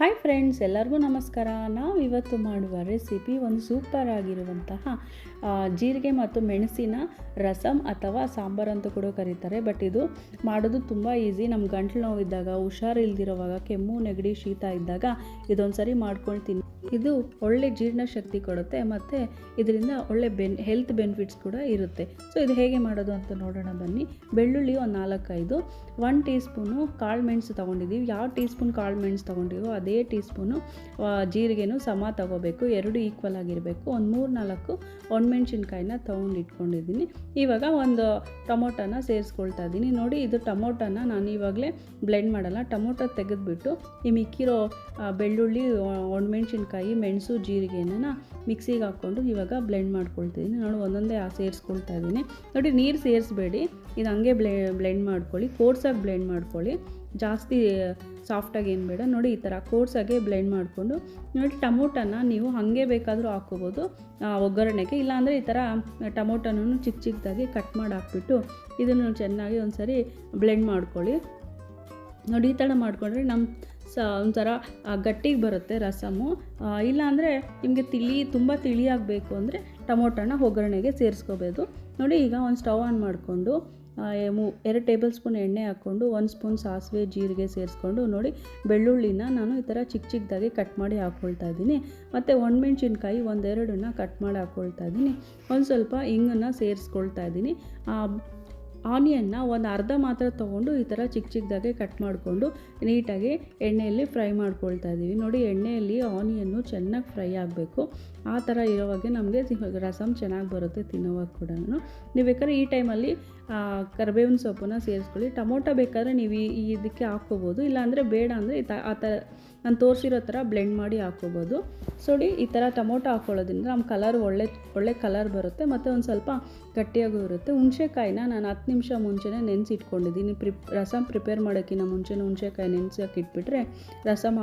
Hi friends ಎಲ್ಲರಿಗೂ ನಮಸ್ಕಾರ. ನಾವು ಇವತ್ತು ಮಾಡುವ ರೆಸಿಪಿ ಒಂದು ಸೂಪರ್ ಆಗಿರುವಂತಹ ಜೀರಿಗೆ ಮತ್ತು ಮೆಣಸಿನ ರಸಮ್ ಅಥವಾ ಸಾಂಬಾರ್ ಅಂತ ಕೂಡ ಕರೀತಾರೆ. ಬಟ್ ಇದು ಮಾಡೋದು ತುಂಬ ಈಸಿ ನಮ್ಮ ಗಂಟ್ಲು ನೋವಿದ್ದಾಗ, ಹುಷಾರಿಲ್ದಿರೋವಾಗ, ಕೆಮ್ಮು, ನೆಗಡಿ, ಶೀತ ಇದ್ದಾಗ ಇದೊಂದು ಸರಿ ಮಾಡ್ಕೊಂಡು ತಿನ್ನಿ ಇದು ಒಳ್ಳೆ ಜೀರ್ಣಶಕ್ತಿ ಕೊಡುತ್ತೆ ಮತ್ತು ಇದರಿಂದ ಒಳ್ಳೆ ಬೆನ್ ಹೆಲ್ತ್ ಬೆನಿಫಿಟ್ಸ್ ಕೂಡ ಇರುತ್ತೆ. ಸೊ ಇದು ಹೇಗೆ ಮಾಡೋದು ಅಂತ ನೋಡೋಣ ಬನ್ನಿ. ಬೆಳ್ಳುಳ್ಳಿ ಒಂದು ನಾಲ್ಕೈದು ಒನ್ ಟೀ ಸ್ಪೂನು ಕಾಳು ಮೆಣಸು ತೊಗೊಂಡಿದ್ದೀವಿ ಯಾವ ಟೀ ಸ್ಪೂನ್ ಕಾಳು ಮೆಣಸು ತೊಗೊಂಡಿವೋ ಅದೇ ಟೀ ಸ್ಪೂನು ಜೀರಿಗೆನೂ ಸಮ ತೊಗೋಬೇಕು. ಎರಡು ಈಕ್ವಲ್ ಆಗಿರಬೇಕು. ಒಂದು ಮೂರು ನಾಲ್ಕು ಒಣಮೆಣ್ಸಿನ್ಕಾಯಿನ ತೊಗೊಂಡು ಇಟ್ಕೊಂಡಿದ್ದೀನಿ. ಇವಾಗ ಒಂದು ಟೊಮೊಟೊನ ಸೇರಿಸ್ಕೊಳ್ತಾ ಇದ್ದೀನಿ. ನೋಡಿ, ಇದು ಟೊಮೊಟೊನ ನಾನು ಇವಾಗಲೇ ಬ್ಲೆಂಡ್ ಮಾಡಲ್ಲ. ಟೊಮೊಟೊ ತೆಗೆದುಬಿಟ್ಟು ಈ ಮಿಕ್ಕಿರೋ ಬೆಳ್ಳುಳ್ಳಿ ಒ- ಒಣಮೆಣ್ಸಿನ್ಕಾಯಿ ಮೆಣಸು ಜೀರಿಗೆನ ಮಿಕ್ಸಿಗೆ ಹಾಕ್ಕೊಂಡು ಇವಾಗ ಬ್ಲೆಂಡ್ ಮಾಡ್ಕೊಳ್ತಿದ್ದೀನಿ ನಾನು ಒಂದೊಂದೇ ಸೇರಿಸ್ಕೊಳ್ತಾ ಇದ್ದೀನಿ ನೋಡಿ, ನೀರು ಸೇರಿಸ್ಬೇಡಿ. ಇದು ಹಂಗೆ ಬ್ಲೆ ಬ್ಲೆಂಡ್ ಮಾಡ್ಕೊಳ್ಳಿ. ಕೋರ್ಸಾಗಿ ಬ್ಲೆಂಡ್ ಮಾಡ್ಕೊಳ್ಳಿ. ಜಾಸ್ತಿ ಸಾಫ್ಟಾಗಿ ಏನು ಬೇಡ. ನೋಡಿ, ಈ ಥರ ಕೋರ್ಸಾಗೆ ಬ್ಲೆಂಡ್ ಮಾಡಿಕೊಂಡು, ನೋಡಿ, ಟಮೋಟನ ನೀವು ಹಾಗೆ ಬೇಕಾದರೂ ಹಾಕ್ಕೋಬೋದು. ಒಗ್ಗರಣೆಗೆ. ಇಲ್ಲಾಂದರೆ ಈ ಥರ ಟೊಮೊಟೊನೂ ಚಿಕ್ಕ ಚಿಕ್ಕದಾಗಿ ಕಟ್ ಮಾಡಿ ಹಾಕ್ಬಿಟ್ಟು, ಇದನ್ನು ಚೆನ್ನಾಗಿ ಒಂದು ಸರಿ ಬ್ಲೆಂಡ್ ಮಾಡ್ಕೊಳ್ಳಿ. ನೋಡಿ ಈ ಥರ ಮಾಡಿಕೊಂಡ್ರೆ ನಮ್ಮ ಸ ಒಂಥರ ಗಟ್ಟಿಗೆ ಬರುತ್ತೆ ರಸಮು. ಇಲ್ಲಾಂದರೆ ನಿಮಗೆ ತಿಳಿ, ತುಂಬ ತಿಳಿಯಾಗಬೇಕು ಅಂದರೆ ಟೊಮೊಟೊನ ಒಗ್ಗರಣೆಗೆ ಸೇರಿಸ್ಕೋಬೋದು. ನೋಡಿ ಈಗ ಒಂದು ಸ್ಟವ್ ಆನ್ ಮಾಡಿಕೊಂಡು ಎರಡು ಟೇಬಲ್ ಸ್ಪೂನ್ ಎಣ್ಣೆ ಹಾಕ್ಕೊಂಡು, ಒಂದು ಸ್ಪೂನ್ ಸಾಸಿವೆ, ಜೀರಿಗೆ ಸೇರಿಸ್ಕೊಂಡು, ನೋಡಿ ಬೆಳ್ಳುಳ್ಳಿನ ನಾನು ಈ ಥರ ಚಿಕ್ಕ ಚಿಕ್ಕದಾಗಿ ಕಟ್ ಮಾಡಿ ಹಾಕ್ಕೊಳ್ತಾ ಇದ್ದೀನಿ. ಮತ್ತು ಒಣಮೆಣ್ಸಿನ್ಕಾಯಿ ಒಂದೆರಡನ್ನ ಕಟ್ ಮಾಡಿ ಹಾಕ್ಕೊಳ್ತಾ ಇದ್ದೀನಿ. ಒಂದು ಸ್ವಲ್ಪ ಹಿಂಗನ್ನು ಸೇರಿಸ್ಕೊಳ್ತಾ ಇದ್ದೀನಿ. ಆನಿಯನ್ನ ಒಂದು ಅರ್ಧ ಮಾತ್ರ ತೊಗೊಂಡು ಈ ಥರ ಚಿಕ್ಕ ಚಿಕ್ಕದಾಗೆ ಕಟ್ ಮಾಡಿಕೊಂಡು ನೀಟಾಗಿ ಎಣ್ಣೆಯಲ್ಲಿ ಫ್ರೈ ಮಾಡ್ಕೊಳ್ತಾ ಇದ್ದೀವಿ ನೋಡಿ, ಎಣ್ಣೆಯಲ್ಲಿ ಆನಿಯನ್ನು ಚೆನ್ನಾಗಿ ಫ್ರೈ ಆಗಬೇಕು. ಆ ಥರ ಇರೋವಾಗೆ ನಮಗೆ ರಸಮ್ ಚೆನ್ನಾಗಿ ಬರುತ್ತೆ ತಿನ್ನೋವಾಗ ಕೂಡ ನೀವು ಬೇಕಾದ್ರೆ ಈ ಟೈಮಲ್ಲಿ ಕರಿಬೇವಿನ ಸೊಪ್ಪನ್ನ ಸೇರಿಸ್ಕೊಳ್ಳಿ. ಟೊಮೊಟೊ ಬೇಕಾದರೆ ನೀವು ಈ ಇದಕ್ಕೆ ಹಾಕ್ಕೋಬೋದು. ಇಲ್ಲಾಂದರೆ ಬೇಡ ಅಂದರೆ ಆ ಥರ ನಾನು ತೋರಿಸಿರೋ ಥರ ಬ್ಲೆಂಡ್ ಮಾಡಿ ಹಾಕ್ಕೋಬೋದು. ಸೊಡಿ, ಈ ಥರ ಟೊಮೊಟೊ ಹಾಕ್ಕೊಳ್ಳೋದ್ರಿಂದ ನಮ್ಮ ಕಲರ್ ಒಳ್ಳೆ ಒಳ್ಳೆ ಕಲರ್ ಬರುತ್ತೆ. ಮತ್ತು ಒಂದು ಸ್ವಲ್ಪ ಗಟ್ಟಿಯಾಗೂ ಇರುತ್ತೆ. ಹುಣಸೆಕಾಯಿನ ನಾನು ಹತ್ತು ನಿಮಿಷ ಮುಂಚೆನೇ ನೆನೆಸಿ ಇಟ್ಕೊಂಡಿದ್ದೀನಿ ಪ್ರಿಪ್ ರಸಮ್ ಪ್ರಿಪೇರ್ ಮಾಡೋಕ್ಕಿಂತ ಮುಂಚೆನೇ ಹುಣಸೆಕಾಯಿ ನೆನೆಸೋಕೆ ಇಟ್ಬಿಟ್ರೆ ರಸಮ್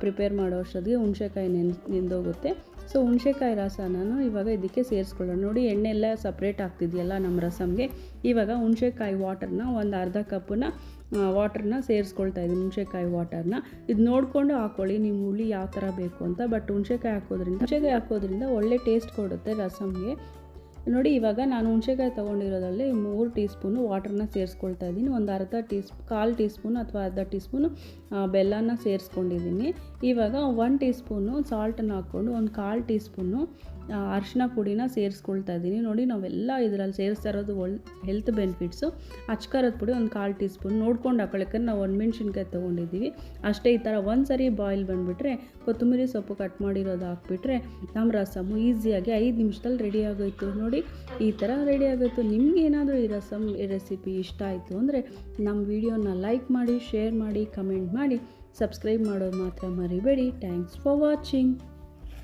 ಪ್ರಿಪೇರ್ ಮಾಡೋ ಅಷ್ಟೊತ್ತಿಗೆ ಹುಣಸೆಕಾಯಿ ನೆನ್, ನೆಂದೋಗುತ್ತೆ. ಸೊ, ಹುಣಸೆಕಾಯಿ ನಾನು ಇವಾಗ ಇದಕ್ಕೆ ಸೇರಿಸ್ಕೊಳ್ಳೋಣ. ನೋಡಿ ಎಣ್ಣೆ ಎಲ್ಲ ಸಪ್ರೇಟ್ ಆಗ್ತಿದೆಯಲ್ಲ ನಮ್ಮ ರಸಮ್ಗೆ ಇವಾಗ ಹುಣಸೆಕಾಯಿ ವಾಟರ್ನ ಒಂದು ಅರ್ಧ ಕಪ್ಪನ್ನ ವಾಟರ್ನ ಸೇರಿಸ್ಕೊಳ್ತಾ ಇದ್ದೀನಿ, ಹುಣಸೆಕಾಯಿ ವಾಟರ್ನ ಇದು ನೋಡಿಕೊಂಡು ಹಾಕ್ಕೊಳ್ಳಿ ನಿಮ್ಮ ಹುಳಿ ಯಾವ ಥರ ಬೇಕು ಅಂತ. ಬಟ್ ಹುಣಸೆಕಾಯಿ ಹಾಕೋದ್ರಿಂದ ಹುಣಸೆಕಾಯಿ ಹಾಕೋದ್ರಿಂದ ಒಳ್ಳೆ ಟೇಸ್ಟ್ ಕೊಡುತ್ತೆ ರಸಮ್ಗೆ ನೋಡಿ, ಇವಾಗ ನಾನು ಹುಣಸೆಕಾಯಿ ತೊಗೊಂಡಿರೋದ್ರಲ್ಲಿ ಮೂರು ಟೀ ಸ್ಪೂನು ವಾಟರ್ನ ಸೇರಿಸ್ಕೊಳ್ತಾ ಇದ್ದೀನಿ. ಒಂದು ಅರ್ಧ ಟೀ ಸ್ಪೂ ಕಾಲು ಟೀ ಸ್ಪೂನು ಅಥವಾ ಅರ್ಧ ಟೀ ಸ್ಪೂನು ಬೆಲ್ಲನ ಸೇರಿಸ್ಕೊಂಡಿದ್ದೀನಿ. ಇವಾಗ ಒನ್ ಟೀ ಸ್ಪೂನು ಸಾಲ್ಟನ್ನು ಹಾಕ್ಕೊಂಡು ಒಂದು ಕಾಲು ಟೀ ಸ್ಪೂನು ಅರಿಶಿನ ಪುಡಿನ ಸೇರಿಸ್ಕೊಳ್ತಾ ಇದ್ದೀನಿ. ನೋಡಿ, ನಾವೆಲ್ಲ ಇದರಲ್ಲಿ ಸೇರಿಸ್ತಾ ಇರೋದು ಒಳ್ ಹೆಲ್ತ್ ಬೆನಿಫಿಟ್ಸು ಅಚ್ಕಾರದ ಪುಡಿ ಒಂದು ಕಾಲು ಟೀ ಸ್ಪೂನ್ ನೋಡ್ಕೊಂಡು ಹಾಕೊಳ್ಳೋಕೆ ನಾವು ಒಣಮೆಣ್ಸಿನ್ಕಾಯಿ ತೊಗೊಂಡಿದ್ದೀವಿ. ಅಷ್ಟೇ ಈ ಥರ ಒಂದು ಸರಿ ಬಾಯ್ಲ್ ಬಂದುಬಿಟ್ರೆ, ಕೊತ್ತಂಬರಿ ಸೊಪ್ಪು ಕಟ್ ಮಾಡಿರೋದು ಹಾಕ್ಬಿಟ್ರೆ ನಮ್ಮ ರಸಮು ಈಸಿಯಾಗಿ ಐದು ನಿಮಿಷದಲ್ಲಿ ರೆಡಿ ಆಗೋಯ್ತು. ನೋಡಿ ಈ ಥರ ರೆಡಿ ಆಗುತ್ತೆ. ನಿಮಗೇನಾದರೂ ಈ ರಸಮ್ ರೆಸಿಪಿ ಇಷ್ಟ ಆಯಿತು ಅಂದರೆ ನಮ್ಮ ವಿಡಿಯೋನ ಲೈಕ್ ಮಾಡಿ ಶೇರ್ ಮಾಡಿ ಕಮೆಂಟ್ ಮಾಡಿ ಸಬ್ಸ್ಕ್ರೈಬ್ ಮಾಡೋದು ಮಾತ್ರ ಮರಿಬೇಡಿ. Thanks for watching